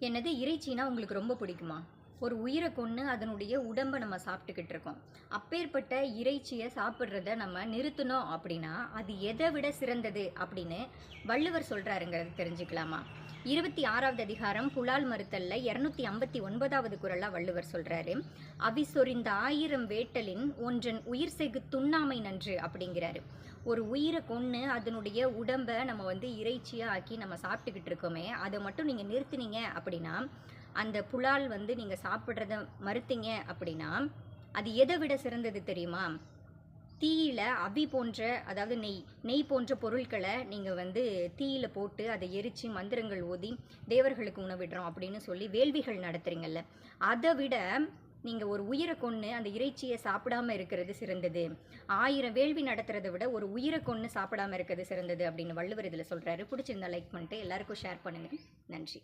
என்னது இறைச்சினா உங்களுக்கு ரொம்ப பிடிக்குமா? ஒரு உயிரை கொன்று அதனுடைய உடம்பை நம்ம சாப்பிட்டுக்கிட்டு இருக்கோம். அப்பேற்பட்ட இறைச்சியை சாப்பிட்றத நம்ம நிறுத்தணும் அப்படின்னா அது எதை விட சிறந்தது அப்படின்னு வள்ளுவர் சொல்கிறாருங்கிறது தெரிஞ்சுக்கலாமா? இருபத்தி ஆறாவது அதிகாரம் புலால் மறுத்தல்ல இரநூத்தி ஐம்பத்தி ஒன்பதாவது குரலாக வள்ளுவர் சொல்கிறாரு அவிசொறிந்த ஆயிரம் வேட்டலின் ஒன்றன் உயிர் செகு துண்ணாமை நன்று அப்படிங்கிறாரு. ஒரு உயிரை கொன்று அதனுடைய உடம்பை நம்ம வந்து இறைச்சியாக ஆக்கி நம்ம சாப்பிட்டுக்கிட்டு இருக்கோமே அதை மட்டும் நீங்கள் நிறுத்தினீங்க அப்படின்னா அந்த புலால் வந்து நீங்கள் சாப்பிட்றத மறுத்தீங்க அப்படின்னா அது எதை விட சிறந்தது தெரியுமா? தீயில அபி போன்ற அதாவது நெய் நெய் போன்ற பொருட்களை நீங்கள் வந்து தீயில போட்டு அதை எரித்து மந்திரங்கள் ஓதி தேவர்களுக்கு உணவிடுறோம் அப்படின்னு சொல்லி வேள்விகள் நடத்துறீங்கல்ல. அதை விட நீங்கள் ஒரு உயிரை கொன்று அந்த இறைச்சியை சாப்பிடாம இருக்கிறது சிறந்தது. ஆயிரம் வேள்வி நடத்துறதை விட ஒரு உயிரை கொன்று சாப்பிடாம இருக்கிறது சிறந்தது அப்படின்னு வள்ளுவர் இதில் சொல்கிறாரு பிடிச்சிருந்தா லைக் பண்ணிட்டு எல்லாருக்கும் ஷேர் பண்ணுங்கள் நன்றி.